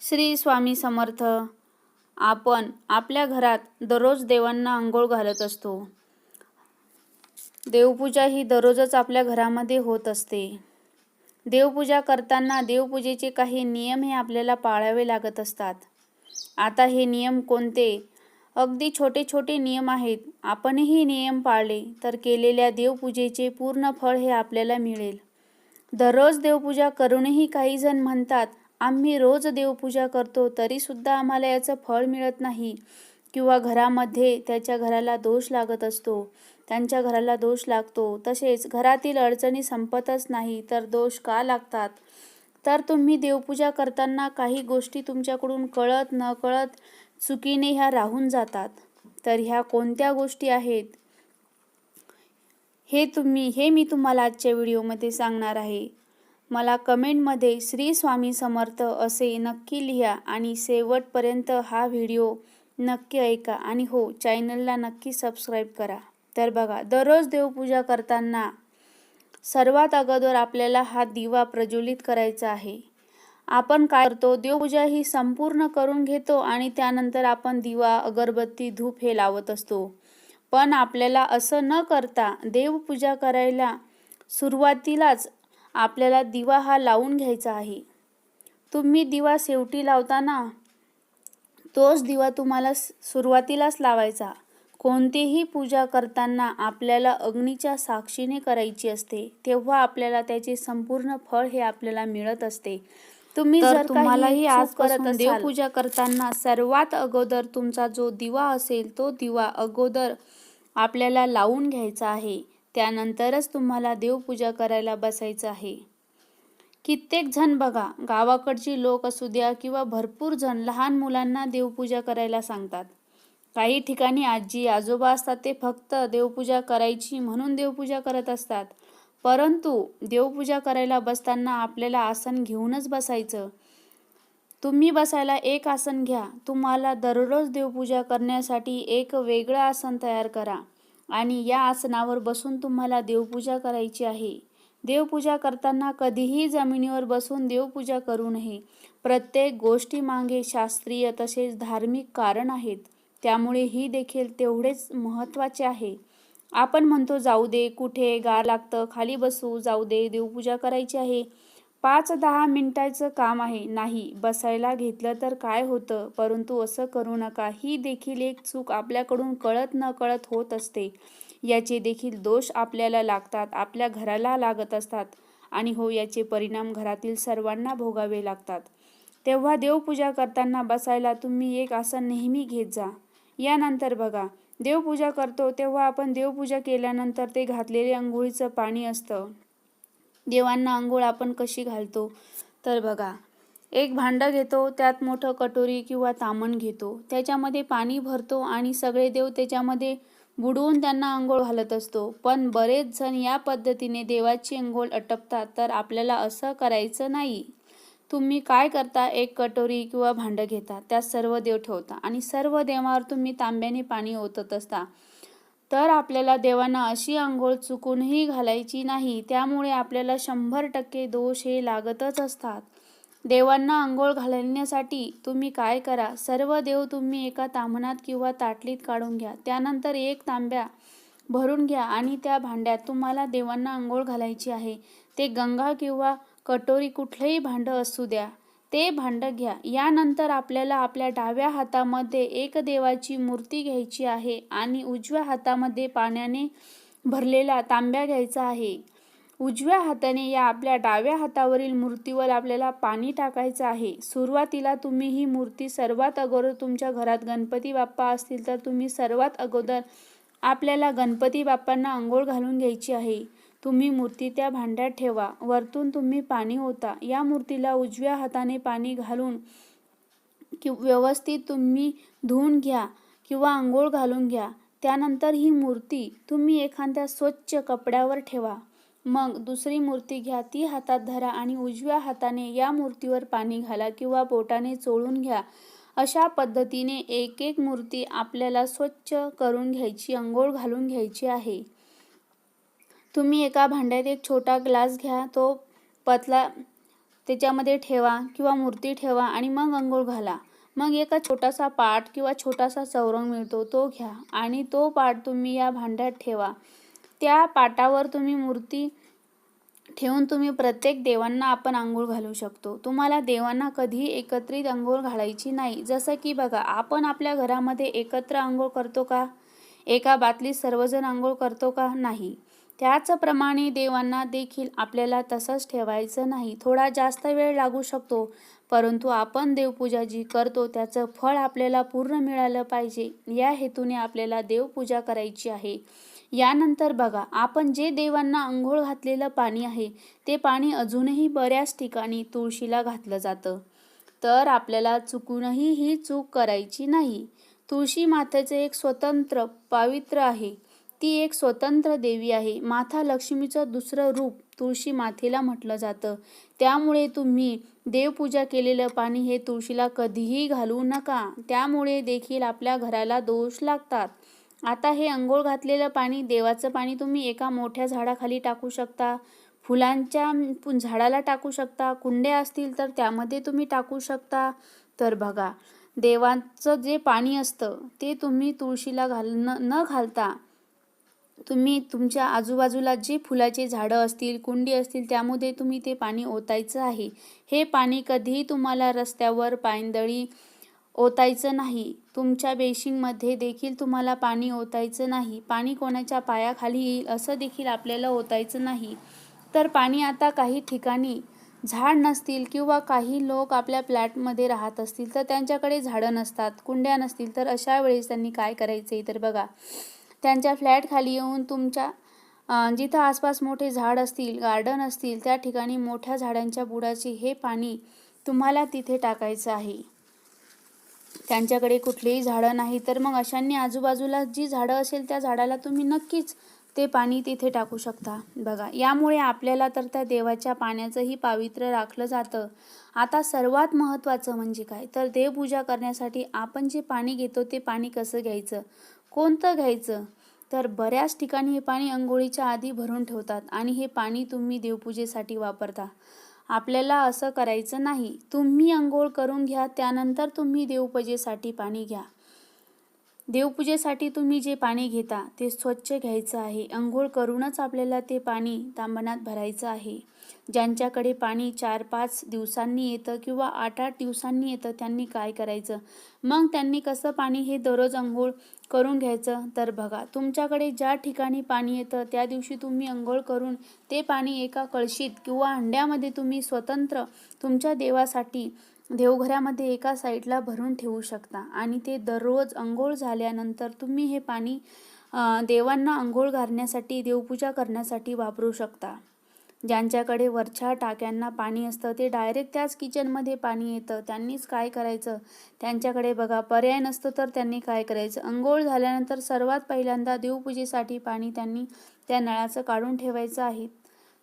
श्री स्वामी समर्थ आपण आपल्या घरात दररोज देवांना आंघोळ घालत असतो. देवपूजा ही दररोजच आपल्या घरामध्ये होत असते. देवपूजा करताना देवपूजेचे काही नियम हे आपल्याला पाळावे लागत असतात. आता हे नियम कोणते? अगदी छोटे छोटे नियम आहेत. आपणही नियम पाळले तर केलेल्या देवपूजेचे पूर्ण फळ हे आपल्याला मिळेल. दररोज देवपूजा करूनही काही जण म्हणतात आम्ही रोज देवपूजा करतो तरीसुद्धा आम्हाला याचं फळ मिळत नाही. किंवा घरामध्ये त्याच्या घराला दोष लागत असतो. त्यांच्या घराला दोष लागतो. तसेच घरातील अडचणी संपतच नाही तर दोष का लागतात? तर तुम्ही देवपूजा करताना काही गोष्टी तुमच्याकडून कळत न कळत चुकीने ह्या राहून जातात. तर ह्या कोणत्या गोष्टी आहेत? हे तुम्ही हे मी तुम्हाला आजच्या व्हिडिओमध्ये सांगणार आहे. मला कमेंटमध्ये श्री स्वामी समर्थ असे नक्की लिहा आणि शेवटपर्यंत हा व्हिडिओ नक्की ऐका आणि हो चॅनलला नक्की सबस्क्राईब करा. तर बघा दररोज देवपूजा करताना सर्वात अगोदर आपल्याला हा दिवा प्रज्वलित करायचा आहे. आपण काय करतो देवपूजा ही संपूर्ण करून घेतो आणि त्यानंतर आपण दिवा अगरबत्ती धूप हे लावत असतो. पण आपल्याला असं न करता देवपूजा करायला सुरुवातीलाच आपल्याला दिवा हा लावून घ्यायचा आहे. तुम्ही दिवा शेवटी लावताना तोच दिवा तुम्हाला सुरुवातीलाच लावायचा. कोणतीही पूजा करताना आपल्याला अग्नीच्या साक्षीने करायची असते तेव्हा आपल्याला त्याचे संपूर्ण फळ हे आपल्याला मिळत असते. तुम्ही जर तुम्हालाही आज करत देवपूजा करताना सर्वात अगोदर तुमचा जो दिवा असेल तो दिवा अगोदर आपल्याला लावून घ्यायचा आहे. त्यानंतरच तुम्हाला देवपूजा करायला बसायचं आहे. कित्येक जण बघा गावाकडची लोक असू द्या किंवा भरपूर जण लहान मुलांना देवपूजा करायला सांगतात. काही ठिकाणी आजी आजोबा असतात ते फक्त देवपूजा करायची म्हणून देवपूजा करत असतात. परंतु देवपूजा करायला बसताना आपल्याला आसन घेऊनच बसायचं. तुम्ही बसायला एक आसन घ्या. तुम्हाला दररोज देवपूजा करण्यासाठी एक वेगळं आसन तयार करा. आणि या आसनावर बसून तुम्हाला देवपूजा करायची आहे. देवपूजा करताना कधीही जमिनीवर बसून देवपूजा करू नये. प्रत्येक गोष्टीमागे शास्त्रीय तसेच धार्मिक कारण आहेत. त्यामुळे ही देखील तेवढेच महत्त्वाचे आहे. आपण म्हणतो जाऊ दे कुठे गार लागतं खाली बसू जाऊ दे देवपूजा करायची आहे. पाच दहा मिनिटाचं काम आहे. नाही बसायला घेतलं तर काय होतं? परंतु असं करू नका. ही देखील एक चूक आपल्याकडून कळत न कळत होत असते. याचे देखील दोष आपल्याला लागतात. आपल्या घराला लागत असतात. आणि हो याचे परिणाम घरातील सर्वांना भोगावे लागतात. तेव्हा देवपूजा करताना बसायला तुम्ही एक आसन नेहमी घेत जा. यानंतर बघा. देवपूजा करतो तेव्हा आपण देवपूजा केल्यानंतर ते घातलेले आंघोळीचं पाणी असतं. देवांना आंघोळ आपण कशी घालतो? तर बघा एक भांडं घेतो त्यात मोठं कटोरी किंवा तामण घेतो. त्याच्यामध्ये पाणी भरतो आणि सगळे देव त्याच्यामध्ये बुडवून त्यांना आंघोळ घालत असतो. पण बरेच जण या पद्धतीने देवाची आंघोळ अटपतात तर आपल्याला असं करायचं नाही. तुम्ही काय करता? एक कटोरी किंवा भांडं घेता. त्यात सर्व देव ठेवता आणि सर्व देवावर तुम्ही तांब्याने पाणी ओतत असता. तर आपल्याला देवांना अशी आंघोळ चुकूनही घालायची नाही त्यामुळे आपल्याला शंभर टक्के दोष हे लागतच असतात. देवांना आंघोळ घालण्यासाठी तुम्ही काय करा? सर्व देव तुम्ही एका तांबणात किंवा ताटलीत काढून घ्या. त्यानंतर एक तांब्या भरून घ्या आणि त्या भांड्यात तुम्हाला देवांना आंघोळ घालायची आहे. ते गंगा किंवा कटोरी कुठलंही भांडं असू द्या. ते भांडं घ्या. यानंतर आपल्याला आपल्या डाव्या हातामध्ये एक देवाची मूर्ती घ्यायची आहे आणि उजव्या हातामध्ये पाण्याने भरलेला तांब्या घ्यायचा आहे. उजव्या हाताने या आपल्या डाव्या हातावरील मूर्तीवर आपल्याला पाणी टाकायचं आहे. सुरुवातीला तुम्ही ही मूर्ती सर्वात अगोदर तुमच्या घरात गणपती बाप्पा असतील तर तुम्ही सर्वात अगोदर आपल्याला गणपती बाप्पांना आंघोळ घालून घ्यायची आहे. तुम्ही मूर्ती त्या भांड्यात ठेवा. वरतून तुम्ही पाणी ओता. या मूर्तीला उजव्या हाताने पाणी घालून कि व्यवस्थित तुम्ही धुवून घ्या किंवा आंघोळ घालून घ्या. त्यानंतर ही मूर्ती तुम्ही एखाद्या स्वच्छ कपड्यावर ठेवा. मग दुसरी मूर्ती घ्या. ती हातात धरा आणि उजव्या हाताने या मूर्तीवर पाणी घाला किंवा बोटाने चोळून घ्या. अशा पद्धतीने एक एक मूर्ती आपल्याला स्वच्छ करून घ्यायची अंघोळ घालून घ्यायची आहे. तुम्ही एका भांड्यात एक छोटा ग्लास घ्या तो पतला त्याच्यामध्ये ठेवा किंवा मूर्ती ठेवा आणि मग अंघोळ घाला. मग एका छोटासा पाट किंवा छोटासा चौरंग मिळतो तो घ्या आणि तो पाट तुम्ही या भांड्यात ठेवा. त्या पाटावर तुम्ही मूर्ती ठेवून तुम्ही प्रत्येक देवांना आपण आंघोळ घालू शकतो. तुम्हाला देवांना कधीही एकत्रित आंघोळ घालायची नाही. जसं की बघा आपण आपल्या घरामध्ये एकत्र आंघोळ करतो का? एका बातलीत सर्वजण आंघोळ करतो का? नाही. त्याचप्रमाणे देवांना देखील आपल्याला तसंच ठेवायचं नाही. थोडा जास्त वेळ लागू शकतो परंतु आपण देवपूजा जी करतो त्याचं फळ आपल्याला पूर्ण मिळालं पाहिजे. या हेतूने आपल्याला देवपूजा करायची आहे. यानंतर बघा आपण जे देवांना अंघोळ घातलेलं पाणी आहे ते पाणी अजूनही बऱ्याच ठिकाणी तुळशीला घातलं जातं. तर आपल्याला चुकूनही ही चूक करायची नाही. तुळशी मातेचे एक स्वतंत्र पावित्र्य आहे. ती एक स्वतंत्र देवी आहे. माता लक्ष्मीचं दुसरं रूप तुळशी मातेला म्हटलं जातं. त्यामुळे तुम्ही देवपूजा केलेलं पाणी हे तुळशीला कधीही घालू नका. त्यामुळे देखील आपल्या घराला दोष लागतात. आता हे अंघोळ घातलेलं पाणी देवाचं पाणी तुम्ही एका मोठ्या झाडाखाली टाकू शकता. फुलांच्या झाडाला टाकू शकता. कुंड्या असतील तर त्यामध्ये तुम्ही टाकू शकता. तर बघा देवाचं जे पाणी असतं ते तुम्ही तुळशीला घाल न न घालता तुम्ही तुमच्या आजूबाजूला जे फुलाचे झाडं असतील कुंडी असतील त्यामध्ये तुम्ही ते पाणी ओतायचं आहे. हे पाणी कधीही तुम्हाला रस्त्यावर पायंदळी ओतायचं नाही. तुमच्या बेशिंगमध्ये देखील तुम्हाला पाणी ओतायचं नाही. पाणी कोणाच्या पायाखाली येईल असं देखील आपल्याला ओतायचं नाही. तर पाणी आता काही ठिकाणी झाड नसतील किंवा काही लोक आपल्या फ्लॅटमध्ये राहत असतील तर त्यांच्याकडे झाडं नसतात कुंड्या नसतील तर अशा वेळेस त्यांनी काय करायचे तर बघा. त्यांच्या फ्लॅटखाली येऊन तुमच्या जिथं आसपास मोठे झाड असतील गार्डन असतील त्या ठिकाणी मोठ्या झाडांच्या बुडाचे हे पाणी तुम्हाला तिथे टाकायचं आहे. त्यांच्याकडे कुठलेही झाडं नाही तर मग अशांनी आजूबाजूला जी झाडं असेल त्या झाडाला तुम्ही नक्कीच ते पाणी तिथे टाकू शकता. बघा यामुळे आपल्याला तर त्या देवाच्या पाण्याचंही पावित्र्य राखलं जातं. आता सर्वात महत्त्वाचं म्हणजे काय? तर देवपूजा करण्यासाठी आपण जे पाणी घेतो ते पाणी कसं घ्यायचं? कोणतं घ्यायचं? तर बऱ्याच ठिकाणी हे पाणी अंघोळीच्या आधी भरून ठेवतात आणि हे पाणी तुम्ही देवपूजेसाठी वापरता. आपल्याला असं करायचं नाही. तुम्ही अंघोळ करून घ्या त्यानंतर तुम्ही देवपूजेसाठी पाणी घ्या. देवपूजेसाठी तुम्ही जे पाणी घेता ते स्वच्छ घ्यायचं आहे. अंघोळ करूनच आपल्याला ते पाणी तांबणात भरायचं आहे. ज्यांच्याकडे पाणी चार पाच दिवसांनी येतं किंवा आठ आठ दिवसांनी येतं त्यांनी काय करायचं? मग त्यांनी कसं पाणी हे दररोज अंघोळ करून घ्यायचं? तर बघा तुमच्याकडे ज्या ठिकाणी पाणी येतं त्या दिवशी तुम्ही अंघोळ करून ते पाणी एका कळशीत किंवा हंड्यामध्ये तुम्ही स्वतंत्र तुमच्या देवासाठी देवघरामध्ये एका साईडला भरून ठेवू शकता आणि ते दररोज अंघोळ झाल्यानंतर तुम्ही हे पाणी देवांना अंघोळ घालण्यासाठी देवपूजा करण्यासाठी वापरू शकता. ज्यांच्याकडे वरच्या टाक्यांना पाणी असतं ते डायरेक्ट त्याच किचनमध्ये पाणी येतं. त्यांनीच काय करायचं? त्यांच्याकडे बघा पर्याय नसतो तर त्यांनी काय करायचं? अंघोळ झाल्यानंतर सर्वात पहिल्यांदा देवपूजेसाठी पाणी त्यांनी त्या नळाचं काढून ठेवायचं आहे.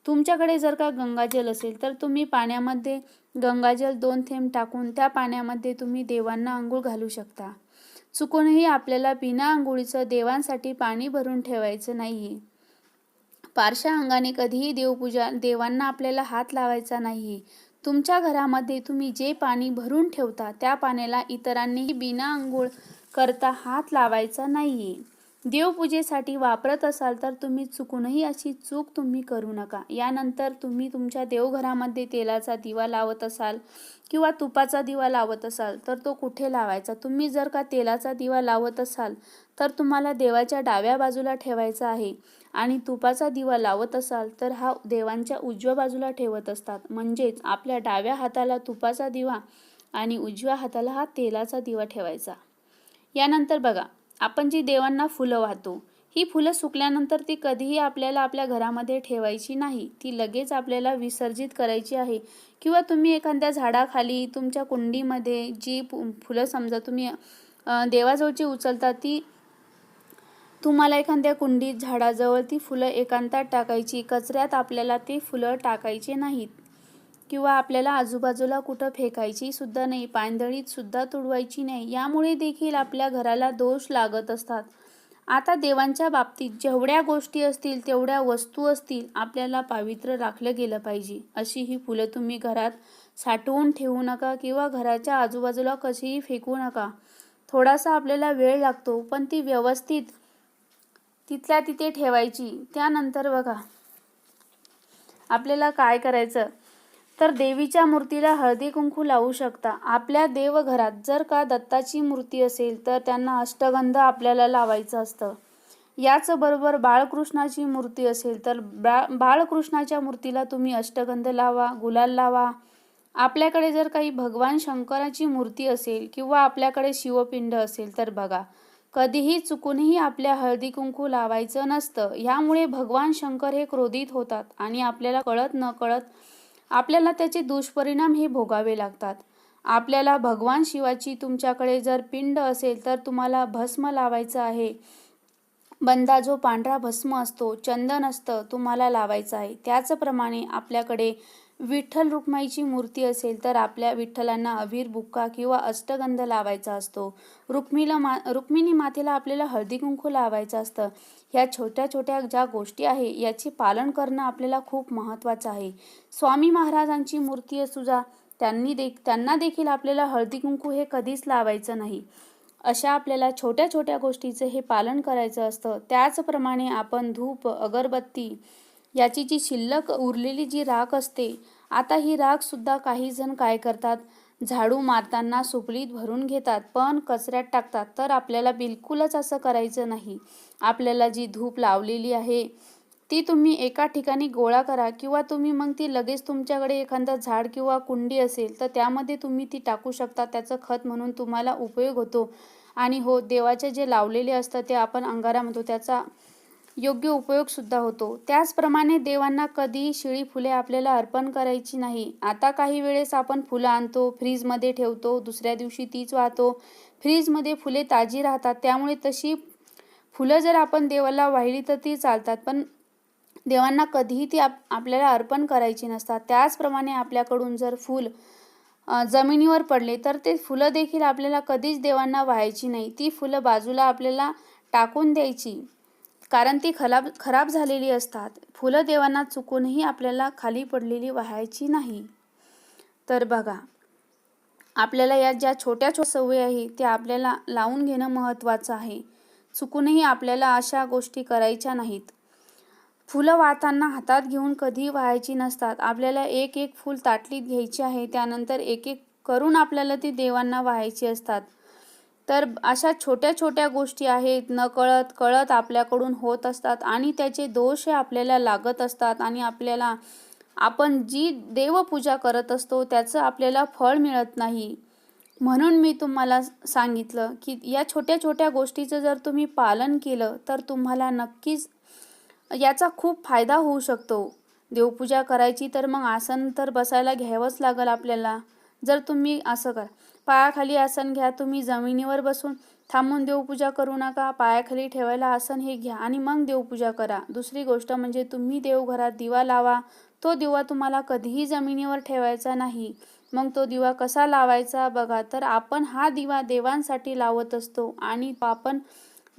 तुमच्याकडे जर का गंगाजल असेल तर तुम्ही पाण्यामध्ये गंगाजल दोन थेंब टाकून त्या पाण्यामध्ये तुम्ही देवांना आंघोळ घालू शकता. चुकूनही आपल्याला बिना आंघोळीचं देवांसाठी पाणी भरून ठेवायचं नाही पारशा अंगाने कधीही देवपूजा देवांना आपल्याला हात लावायचा नाही तुमच्या घरामध्ये तुम्ही जे पाणी भरून ठेवता त्या पाण्याला इतरांनीही बिना आंघोळ करता हात लावायचा नाही देवपूजेसाठी वापरत असाल तर तुम्ही चुकूनही अशी चूक तुम्ही करू नका. यानंतर तुम्ही तुमच्या देवघरामध्ये तेलाचा दिवा लावत असाल किंवा तुपाचा दिवा लावत असाल तर तो कुठे लावायचा? तुम्ही जर का तेलाचा दिवा लावत असाल तर तुम्हाला देवाच्या डाव्या बाजूला ठेवायचा आहे आणि तुपाचा दिवा लावत असाल तर हा देवांच्या उजव्या बाजूला ठेवत असतात. म्हणजेच आपल्या डाव्या हाताला तुपाचा दिवा आणि उजव्या हाताला हा तेलाचा दिवा ठेवायचा. यानंतर बघा आपण जी देवांना फुलं वाहतो ही फुलं सुकल्यानंतर ती कधीही आपल्याला आपल्या घरामध्ये ठेवायची नाही. ती लगेच आपल्याला विसर्जित करायची आहे. किंवा तुम्ही एखाद्या झाडाखाली तुमच्या कुंडीमध्ये जी फुलं समजा तुम्ही देवाजवळची उचलता ती तुम्हाला एखाद्या कुंडीत झाडाजवळ ती फुलं एकांतात टाकायची. कचऱ्यात आपल्याला ती फुलं टाकायची नाहीत. किंवा आपल्याला आजूबाजूला कुठं फेकायची सुद्धा नाही पायंदळीत सुद्धा तुडवायची नाही यामुळे देखील आपल्या घराला दोष लागत असतात. आता देवांच्या बाबतीत जेवढ्या गोष्टी असतील तेवढ्या वस्तू असतील आपल्याला पावित्र्य राखलं गेलं पाहिजे अशी ही फुलं तुम्ही घरात साठवून ठेवू नका किंवा घराच्या आजूबाजूला कशीही फेकू नका. थोडासा आपल्याला वेळ लागतो पण ती व्यवस्थित तिथल्या तिथे ठेवायची. त्यानंतर बघा आपल्याला काय करायचं? तर देवीच्या मूर्तीला हळदी कुंकू लावू शकता. आपल्या देवघरात जर का दत्ताची मूर्ती असेल तर त्यांना अष्टगंध आपल्याला लावायचं असतं. याच बरोबर बाळकृष्णाची मूर्ती असेल तर बा बाळकृष्णाच्या मूर्तीला तुम्ही अष्टगंध लावा गुलाल लावा. आपल्याकडे जर काही भगवान शंकराची मूर्ती असेल किंवा आपल्याकडे शिवपिंड असेल तर बघा. कधीही चुकूनही आपल्या हळदी कुंकू लावायचं नसतं. ह्यामुळे भगवान शंकर हे क्रोधित होतात आणि आपल्याला कळत न कळत आपल्याला त्याचे दुष्परिणाम हे भोगावे लागतात. आपल्याला भगवान शिवाची तुमच्याकडे जर पिंड असेल तर तुम्हाला भस्म लावायचं आहे. बंदा जो पांढरा भस्म असतो चंदन असतं तुम्हाला लावायचं आहे. त्याचप्रमाणे आपल्याकडे विठ्ठल रुक्माईची मूर्ती असेल तर आपल्या विठ्ठलांना अबीर बुक्का किंवा अष्टगंध लावायचा असतो. रुक्मीला मा रुक्मिणी मातेला आपल्याला हळदी कुंकू लावायचं असतं. ह्या छोट्या छोट्या ज्या गोष्टी आहे याचे पालन करणं आपल्याला खूप महत्त्वाचं आहे. स्वामी महाराजांची मूर्ती असू जा त्यांनी दे त्यांना देखील आपल्याला हळदी कुंकू हे कधीच लावायचं नाही. अशा आपल्याला छोट्या छोट्या गोष्टीचं हे पालन करायचं असतं. त्याचप्रमाणे आपण धूप अगरबत्ती याची जी शिल्लक उरलेली जी राख असते आता ही राख सुद्धा काही जण काय करतात? झाडू मारताना सुपलीत भरून घेतात पण कचऱ्यात टाकतात. तर आपल्याला बिलकुलच असं करायचं नाही. आपल्याला जी धूप लावलेली आहे ती तुम्ही एका ठिकाणी गोळा करा किंवा तुम्ही मग ती लगेच तुमच्याकडे एखादं झाड किंवा कुंडी असेल तर त्यामध्ये तुम्ही ती टाकू शकता. त्याचं खत म्हणून तुम्हाला उपयोग होतो. आणि हो देवाचे जे लावलेले असतं ते आपण अंगारा म्हणतो त्याचा योग्य उपयोगसुद्धा होतो. त्याचप्रमाणे देवांना कधीही शिळी फुले आपल्याला अर्पण करायची नाही. आता काही वेळेस आपण फुलं आणतो फ्रीजमध्ये ठेवतो दुसऱ्या दिवशी तीच वाहतो. फ्रीजमध्ये फुले ताजी राहतात त्यामुळे तशी फुलं जर आपण देवाला वाहिली तर ती चालतात. पण देवांना कधीही ती आप आपल्याला अर्पण करायची नसतात. त्याचप्रमाणे आपल्याकडून जर फूल जमिनीवर पडले तर ते फुलं देखील आपल्याला कधीच देवांना व्हायची नाही. ती फुलं बाजूला आपल्याला टाकून द्यायची. कारण ती खराब खराब झालेली असतात. फुलं देवांना चुकूनही आपल्याला खाली पडलेली व्हायची नाही. तर बघा आपल्याला या ज्या छोट्या छोट्या सवयी आहे त्या आपल्याला लावून घेणं महत्त्वाचं आहे. चुकूनही आपल्याला अशा गोष्टी करायच्या नाहीत. फुलं वाहताना हातात घेऊन कधी व्हायची नसतात. आपल्याला एक एक फूल ताटलीत घ्यायची आहे त्यानंतर एक एक करून आपल्याला ती देवांना व्हायची असतात. तर अशा छोट्या छोट्या गोष्टी आहेत न कळत कळत आपल्याकडून होत असतात आणि त्याचे दोष हे आपल्याला लागत असतात आणि आपल्याला आपण जी देवपूजा करत असतो त्याचं आपल्याला फळ मिळत नाही. म्हणून मी तुम्हाला सांगितलं की या छोट्या छोट्या गोष्टीचं जर तुम्ही पालन केलं तर तुम्हाला नक्कीच याचा खूप फायदा होऊ शकतो. देवपूजा करायची तर मग आसन तर बसायला घ्यावंच लागेल आपल्याला. जर तुम्ही असं करा. पायाखाली आसन घ्या. तुम्ही जमिनीवर बसून थांबून देवपूजा करू नका. पायाखाली ठेवायला आसन हे घ्या आणि मग देवपूजा करा. दुसरी गोष्ट म्हणजे तुम्ही देवघरात दिवा लावा. तो दिवा तुम्हाला कधीही जमिनीवर ठेवायचा नाही. मग तो दिवा कसा लावायचा बघा. तर आपण हा दिवा देवांसाठी लावत असतो आणि आपण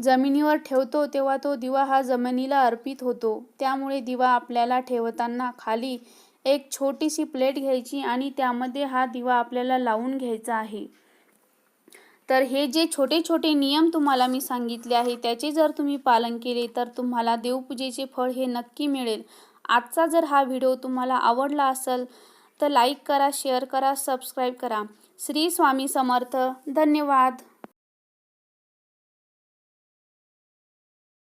जमिनीवर ठेवतो तेव्हा तो दिवा हा जमिनीला अर्पित होतो. त्यामुळे दिवा आपल्याला ठेवताना खाली एक छोटीशी प्लेट घ्यायची आणि त्यामध्ये हा दिवा आपल्याला लावून घ्यायचा आहे. तर हे जे छोटे छोटे नियम तुम्हाला मी सांगितले आहे त्याचे जर तुम्ही पालन केले तर तुम्हाला देवपूजेचे फळ हे नक्की मिळेल. आजचा जर हा व्हिडिओ तुम्हाला आवडला असेल तर लाईक करा शेअर करा सबस्क्राईब करा. श्री स्वामी समर्थ. धन्यवाद.